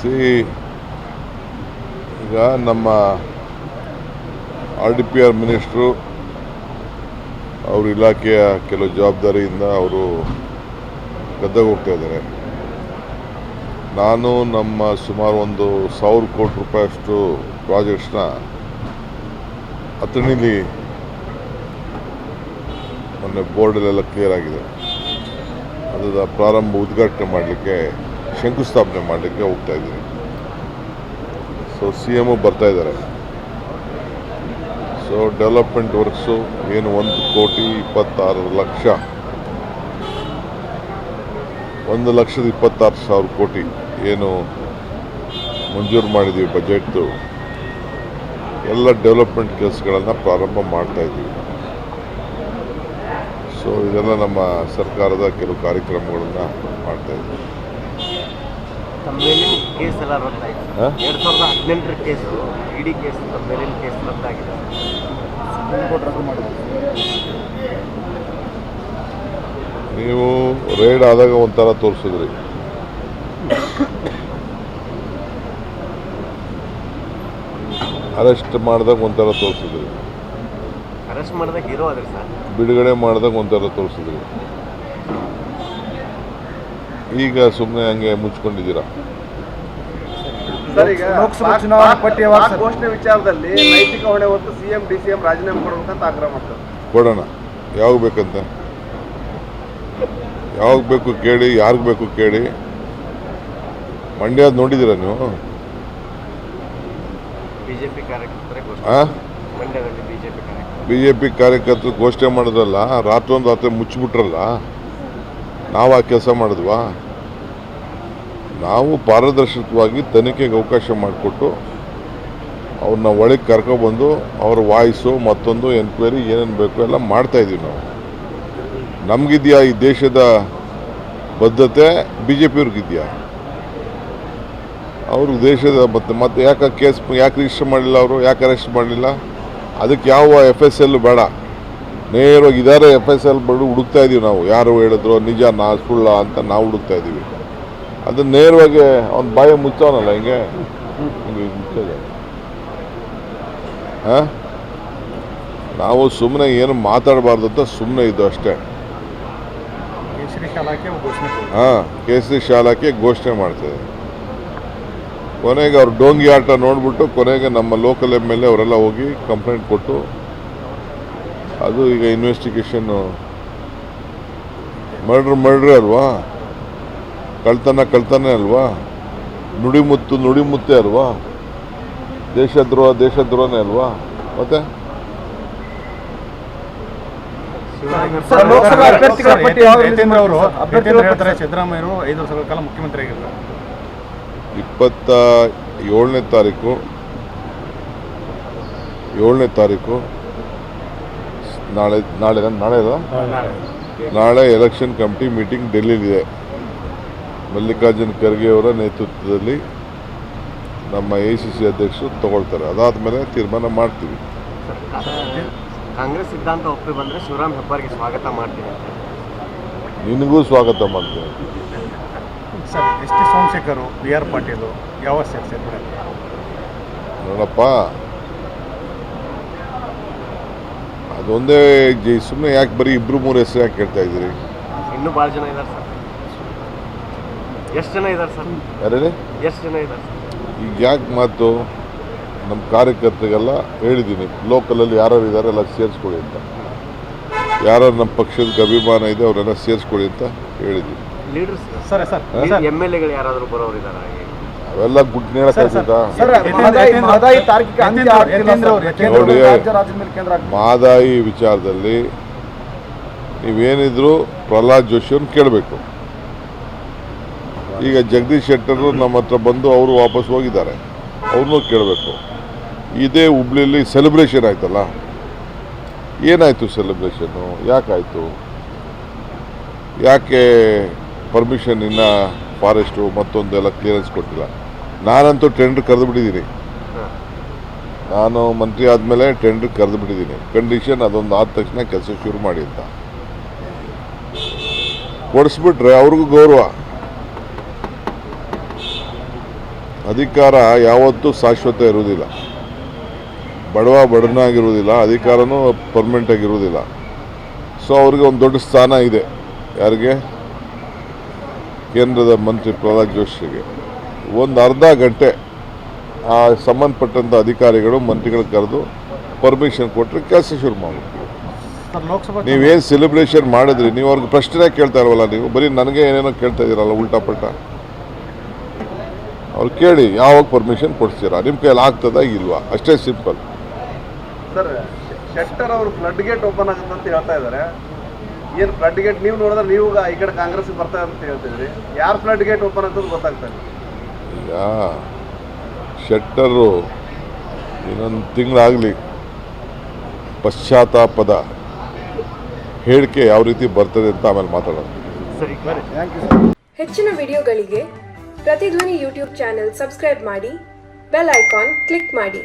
C, ಈಗ ನಮ್ಮ R D P R minister, ಅವ್ರ ಇಲಾಖೆಯ ಕೆಲವು ಜವಾಬ್ದಾರಿಯಿಂದ ಅವರು ಗದ್ದೆಗೆ ಹೋಗ್ತಾ ಇದ್ದಾರೆ. ನಾನು ನಮ್ಮ ಸುಮಾರು ಒಂದು ಸಾವಿರ ಕೋಟಿ ರೂಪಾಯಿಯಷ್ಟು ಪ್ರಾಜೆಕ್ಟ್ಸ್ನ ಅಥಣಿಲಿ ಮೊನ್ನೆ ಬೋರ್ಡಲ್ಲೆಲ್ಲ ಕ್ಲಿಯರ್ ಆಗಿದೆ. ಅದರ ಪ್ರಾರಂಭ ಉದ್ಘಾಟನೆ ಮಾಡಲಿಕ್ಕೆ ಶಂಕುಸ್ಥಾಪನೆ ಮಾಡಲಿಕ್ಕೆ ಹೋಗ್ತಾ ಇದ್ದೀನಿ. ಸೊ ಸಿ ಎಂ ಬರ್ತಾ ಇದ್ದಾರೆ. ಸೊ ಡೆವಲಪ್ಮೆಂಟ್ ವರ್ಕ್ಸು ಏನು ಒಂದು ಕೋಟಿ ಇಪ್ಪತ್ತಾರು ಲಕ್ಷ. ಒಂದು ಲಕ್ಷದ ಇಪ್ಪತ್ತಾರು ಸಾವಿರ ಕೋಟಿ ಏನು ಮಂಜೂರು ಮಾಡಿದ್ದೀವಿ ಬಜೆಟ್ದು. ಎಲ್ಲ ಡೆವಲಪ್ಮೆಂಟ್ ಕೆಲಸಗಳನ್ನು ಪ್ರಾರಂಭ ಮಾಡ್ತಾ ಇದ್ದೀವಿ. ಸೊ ಇದೆಲ್ಲ ನಮ್ಮ ಸರ್ಕಾರದ ಕೆಲವು ಕಾರ್ಯಕ್ರಮಗಳನ್ನು ಮಾಡ್ತಾ ಇದ್ದೀವಿ. ತಮ್ಮ ಮೇಲಿನ ಕೇಸ್ ಎಲ್ಲ ರದ್ದಾಗಿದೆ. ಹಾಂ? ಎರಡು ಸಾವಿರದ ಹದಿನೆಂಟರ ಕೇಸು ಇಡೀ ಕೇಸ್ ತಮ್ಮ ಮೇಲಿನ ಕೇಸ್ ರದ್ದಾಗಿದೆ. ನೀವು ರೇಡ್ ಆದಾಗ ಒಂಥರ ತೋರಿಸಿದ್ರಿ. ಅರೆಸ್ಟ್ ಮಾಡಿದಾಗ ಒಂಥರ ತೋರಿಸಿದ್ರಿ. ಅರೆಸ್ಟ್ ಮಾಡಿದಾಗ ಇರೋ ಅದ್ರಿ ಸರ್. ಬಿಡುಗಡೆ ಮಾಡಿದಾಗ ಒಂಥರ ತೋರಿಸಿದ್ರಿ. ಈಗ ಸುಮ್ಮನೆ ಹಂಗೆ ಮುಚ್ಕೊಂಡಿದ್ದೀರಾ? ಸರ್ ಈಗ ಲೋಕಸಭಾ ಚುನಾವಣೆ ಪಾಕ್- ಪಟ್ಟಿ ಯಾವಾಗ ಪಾಕ್ ಸರ್? ಘೋಷಣೆ ವಿಚಾರದಲ್ಲಿ ನೈತಿಕ ಹೊಣೆ ಹೊತ್ತು ಸಿಎಂ ಡಿ ಸಿಎಂ ರಾಜೀನಾಮೆ ಅಂತ ಆಗ್ರಹ ಮಾಡ್ತಾರೆ. ಕೊಡೋಣ. ಯಾವಾಗ ಬೇಕಂತ? ಯಾವಾಗ ಬೇಕು ಕೇಳಿ ಯಾರಿಗೆ ಬೇಕು ಕೇಳಿ? ಮಂಡ್ಯದ ನೋಡಿದ್ದೀರಾ ನೀವು? ಬಿಜೆಪಿ ಕಾರ್ಯಕರ್ತರ ಬಿಜೆಪಿ ಕಾರ್ಯಕರ್ತರು. ಬಿ ಜೆ ಪಿ ಕಾರ್ಯಕರ್ತರು ಘೋಷಣೆ ಮಾಡಿದ್ರಲ್ಲ ರಾತ್ರೊಂದು ರಾತ್ರಿ ಮುಚ್ಚಿಬಿಟ್ರಲ್ಲ? ನಾವು ಆ ಕೆಲಸ ಮಾಡಿದ್ವಾ? ನಾವು ಪಾರದರ್ಶಕವಾಗಿ ತನಿಖೆಗೆ ಅವಕಾಶ ಮಾಡಿಕೊಟ್ಟು ಅವ್ರನ್ನ ಒಳಗೆ ಕರ್ಕೊಬಂದು ಅವ್ರ ವಾಯ್ಸು, ಮತ್ತೊಂದು ಎನ್ಕ್ವೈರಿ ಏನೇನು ಬೇಕು ಎಲ್ಲ ಮಾಡ್ತಾ ಇದೀವಿ ನಾವು. ನಮಗಿದೆಯಾ ಈ ದೇಶದ ಬದ್ಧತೆ? ಬಿ ಜೆ ಪಿಯವ್ರಿಗಿದೆಯಾ ಅವ್ರಿಗೆ ದೇಶದ ಮತ್ತೆ ಮತ್ತೆ ಯಾಕೆ ಕೇಸ್ ಯಾಕೆ ರಿಜಿಸ್ಟರ್ ಮಾಡಲಿಲ್ಲ ಅವರು? ಯಾಕೆ ಅರೆಸ್ಟ್ ಮಾಡಲಿಲ್ಲ? ಅದಕ್ಕೆ ಯಾವ ಎಫ್ ಎಸ್ ಎಲ್ ಬೇಡ. ನೇರವಾಗಿ ಇದಾರೆ ಎಫ್ ಎಸ್ ಎಲ್ ಬಡು ಹುಡುಕ್ತಾ ಇದೀವಿ ನಾವು. ಯಾರು ಹೇಳಿದ್ರು ನಿಜ ನಾ ಸುಳ್ಳ ಅಂತ ನಾವು ಹುಡುಕ್ತಾ ಇದ್ದೀವಿ ಅದನ್ನ ನೇರವಾಗಿ ಅವ್ನ ಬಾಯ ಮುಚ್ಚವನಲ್ಲ ಹಿಂಗೆ? ಹಿಂಗೆ ಮುಚ್ಚೋದು. ಹಾಂ? ನಾವು ಸುಮ್ಮನೆ ಏನು ಮಾತಾಡಬಾರ್ದು ಅಂತ ಸುಮ್ಮನೆ ಇದ್ದು ಅಷ್ಟೇ. ಹಾಂ ಕೇಸರಿ ಶಾಲಾಕ್ಕೆ ಘೋಷಣೆ ಮಾಡ್ತದೆ ಕೊನೆಗೆ ಅವ್ರು ಡೋಂಗಿ ಆಟ ನೋಡ್ಬಿಟ್ಟು ಕೊನೆಗೆ ನಮ್ಮ ಲೋಕಲ್ ಎಂ ಎಲ್ ಎ ಅವರೆಲ್ಲ ಹೋಗಿ ಕಂಪ್ಲೇಂಟ್ ಕೊಟ್ಟು ಅದು ಈಗ ಇನ್ವೆಸ್ಟಿಗೇಷನ್ನು ಮರ್ಡ್ರ್ ಮರ್ಡ್ರ್ ಅಲ್ವಾ? ಕಳ್ತನ ಕಳ್ತನ ಅಲ್ವಾ? ನುಡಿಮುತ್ತು ನುಡಿಮುತ್ತೆ ಅಲ್ವಾ? ದೇಶದ್ರೋಹ ದೇಶದ್ರೋಹನೇ ಅಲ್ವಾ? ಮತ್ತೆ? ಅವರು ಸಿದ್ದರಾಮಯ್ಯರು ಐದು ವರ್ಷಗಳ ಕಾಲ ಇಪ್ಪತ್ತ ಏಳನೇ ತಾರೀಕು. ಏಳನೇ ತಾರೀಕು. ನಾಳೆ ನಾಳೆ ನಾಳೆ ನಾಳೆ ನಾಳೆ ಎಲೆಕ್ಷನ್ ಕಮಿಟಿ ಮೀಟಿಂಗ್ ಡೆಲ್ಲಿಲಿದೆ. ಮಲ್ಲಿಕಾರ್ಜುನ್ ಖರ್ಗೆ ಅವರ ನೇತೃತ್ವದಲ್ಲಿ ನಮ್ಮ ಎ ಸಿ ಸಿ ಅಧ್ಯಕ್ಷರು ತಗೊಳ್ತಾರೆ. ಅದಾದ ಮೇಲೆ ತೀರ್ಮಾನ ಮಾಡ್ತೀವಿ. ಕಾಂಗ್ರೆಸ್ ಸಿದ್ಧಾಂತ ಒಪ್ಪಿ ಬಂದ್ರೆ ಶಿವರಾಮ್ ಹೆಬ್ಬಾರ್ಗೆ ಸ್ವಾಗತ ಮಾಡ್ತೀನಿ ನಿನಗೂ ಸ್ವಾಗತ ಮಾಡ್ತೀನಿ. Sir S T Somashekhar B R Patil ಯಾವ ಸೇರ್ಸಿದ್ರೆ ನೋಡಪ್ಪ ಅದೊಂದೇ ಸುಮ್ಮನೆ ಯಾಕೆ ಬರೀ ಇಬ್ರು ಮೂರು ಹೆಸರು ಯಾಕೆ ಕೇಳ್ತಾ ಇದ್ದೀರಿ? ಇನ್ನೂ ಭಾಳ ಜನ ಇದ್ದಾರೆ ಸರ್. ಎಷ್ಟು ಜನ ಇದ್ದಾರೆ ಸರ್? ಯಾರೇ ಎಷ್ಟು ಜನ ಇದ್ದಾರೆ ಸರ್? ಈಗ ಯಾಕೆ ಮಾತು? ನಮ್ಮ ಕಾರ್ಯಕರ್ತರಿಗೆಲ್ಲ ಹೇಳಿದ್ದೀನಿ. ಲೋಕಲಲ್ಲಿ ಯಾರ್ಯಾರು ಇದ್ದಾರೆ ಎಲ್ಲ ಸೇರಿಸ್ಕೊಳ್ಳಿ ಅಂತ. ಯಾರು ನಮ್ಮ ಪಕ್ಷದ ಅಭಿಮಾನ ಇದೆ ಅವರೆಲ್ಲ ಸೇರಿಸ್ಕೊಳ್ಳಿ ಅಂತ ಹೇಳಿದ್ದೀನಿ. Leaders sir sir. ಎಂ ಎಲ್ ಎಗಳು ಯಾರಾದರೂ ಬರೋರು ಇದ್ದಾರೆ ಅವೆಲ್ಲ ಗುಡ್ ಕೇಂದ್ರ ನೋಡಿ. ಮಾದಾಯಿ ವಿಚಾರದಲ್ಲಿ ನೀವೇನಿದ್ರು ಪ್ರಹ್ಲಾದ್ ಜೋಶಿಯವ್ರನ್ನ ಕೇಳಬೇಕು. ಈಗ ಜಗದೀಶ್ ಶೆಟ್ಟರು ನಮ್ಮ ಹತ್ರ ಬಂದು ಅವರು ವಾಪಸ್ ಹೋಗಿದ್ದಾರೆ. ಅವ್ರನ್ನೂ ಕೇಳಬೇಕು. ಇದೇ ಹುಬ್ಳಿಲಿ ಸೆಲೆಬ್ರೇಷನ್ ಆಯ್ತಲ್ಲ? ಏನಾಯಿತು ಸೆಲೆಬ್ರೇಷನ್ನು ಯಾಕಾಯಿತು? ಯಾಕೆ ಪರ್ಮಿಷನ್ ಇನ್ನ ಫಾರೆಸ್ಟು ಮತ್ತೊಂದೆಲ್ಲ ಕ್ಲಿಯರೆನ್ಸ್ ಕೊಟ್ಟಿಲ್ಲ? ನಾನಂತೂ ಟೆಂಡರ್ ಕರೆದು ಬಿಟ್ಟಿದ್ದೀನಿ ನಾನು ಮಂತ್ರಿ ಆದಮೇಲೆ ಟೆಂಡರ್ ಕರೆದು ಬಿಟ್ಟಿದ್ದೀನಿ ಕಂಡೀಷನ್ ಅದೊಂದು ಆದ ತಕ್ಷಣ ಕೆಲಸ ಶುರು ಮಾಡಿ ಅಂತ. ಕೊಡಿಸ್ಬಿಟ್ರೆ ಅವ್ರಿಗೂ ಗೌರವ. ಅಧಿಕಾರ ಯಾವತ್ತೂ ಶಾಶ್ವತ ಇರುವುದಿಲ್ಲ. ಬಡವ ಬಡನಾಗಿರುವುದಿಲ್ಲ ಅಧಿಕಾರನೂ ಪರ್ಮನೆಂಟ್ ಆಗಿರುವುದಿಲ್ಲ. ಸೊ ಅವ್ರಿಗೆ ಒಂದು ದೊಡ್ಡ ಸ್ಥಾನ ಇದೆ. ಯಾರಿಗೆ? ಕೇಂದ್ರದ ಮಂತ್ರಿ ಪ್ರಹ್ಲಾದ್ ಜೋಶಿಗೆ. ಒಂದು ಅರ್ಧ ಗಂಟೆ ಆ ಸಂಬಂಧಪಟ್ಟಂಥ ಅಧಿಕಾರಿಗಳು ಮಂತ್ರಿಗಳು ಕರೆದು ಪರ್ಮಿಷನ್ ಕೊಟ್ಟರೆ ಕೆಲಸ ಶುರು ಮಾಡಬೇಕು ಸರ್ ಲೋಕಸಭಾ ನೀವೇನು ಸೆಲೆಬ್ರೇಷನ್ ಮಾಡಿದ್ರಿ? ನೀವು ಅವ್ರಿಗೆ ಪ್ರಶ್ನೆ ಕೇಳ್ತಾ ಇಲ್ವಲ್ಲ ನೀವು? ಬರೀ ನನಗೆ ಏನೇನೋ ಕೇಳ್ತಾ ಇದ್ದೀರಲ್ಲ ಉಲ್ಟಾ ಪಲ್ಟಾ? ಅವ್ರು ಕೇಳಿ ಯಾವಾಗ ಪರ್ಮಿಷನ್ ಕೊಡ್ತೀರಾ? ನಿಮ್ಮ ಕೈಯಲ್ಲಿ ಆಗ್ತದಾ ಇಲ್ವಾ? ಅಷ್ಟೇ ಸಿಂಪಲ್ ಸರ್ ಶೆಟ್ಟರ್ ಅವರು ಫ್ಲಡ್ ಗೇಟ್ ಓಪನ್ ಆಗುತ್ತೆ ಅಂತ ಹೇಳ್ತಾ ಇದ್ದಾರೆ. ಏನು ಫ್ಲಡ್ ಗೇಟ್ ನೀವು ನೋಡಿದ್ರೆ ನೀವು ಈ ಕಡೆ ಕಾಂಗ್ರೆಸ್ ಬರ್ತಾ ಅಂತ ಹೇಳ್ತಿದ್ರಿ ಯಾರು ಫ್ಲಡ್ ಗೇಟ್ ಓಪನ್ ಅಂತ ಗೊತ್ತಾಗ್ತಾ ಇಲ್ಲ. ಈಗ ಶೆಟ್ಟರು ಇನ್ನೊಂದು ತಿಂಗಳಾಗಲಿ ಪಶ್ಚಾತ್ತಾಪದ ಹೇಳಿಕೆ ಯಾವ ರೀತಿ ಬರ್ತದೆ ಅಂತ ಆಮೇಲೆ ಮಾತಾಡೋಣ. ಸರಿ ಹೆಚ್ಚಿನ ವಿಡಿಯೋಗಳಿಗೆ ಪ್ರತಿಧ್ವನಿ ಯೂಟ್ಯೂಬ್ ಚಾನೆಲ್ ಸಬ್ಸ್ಕ್ರೈಬ್ ಮಾಡಿ ಬೆಲ್ ಐಕಾನ್ ಕ್ಲಿಕ್ ಮಾಡಿ.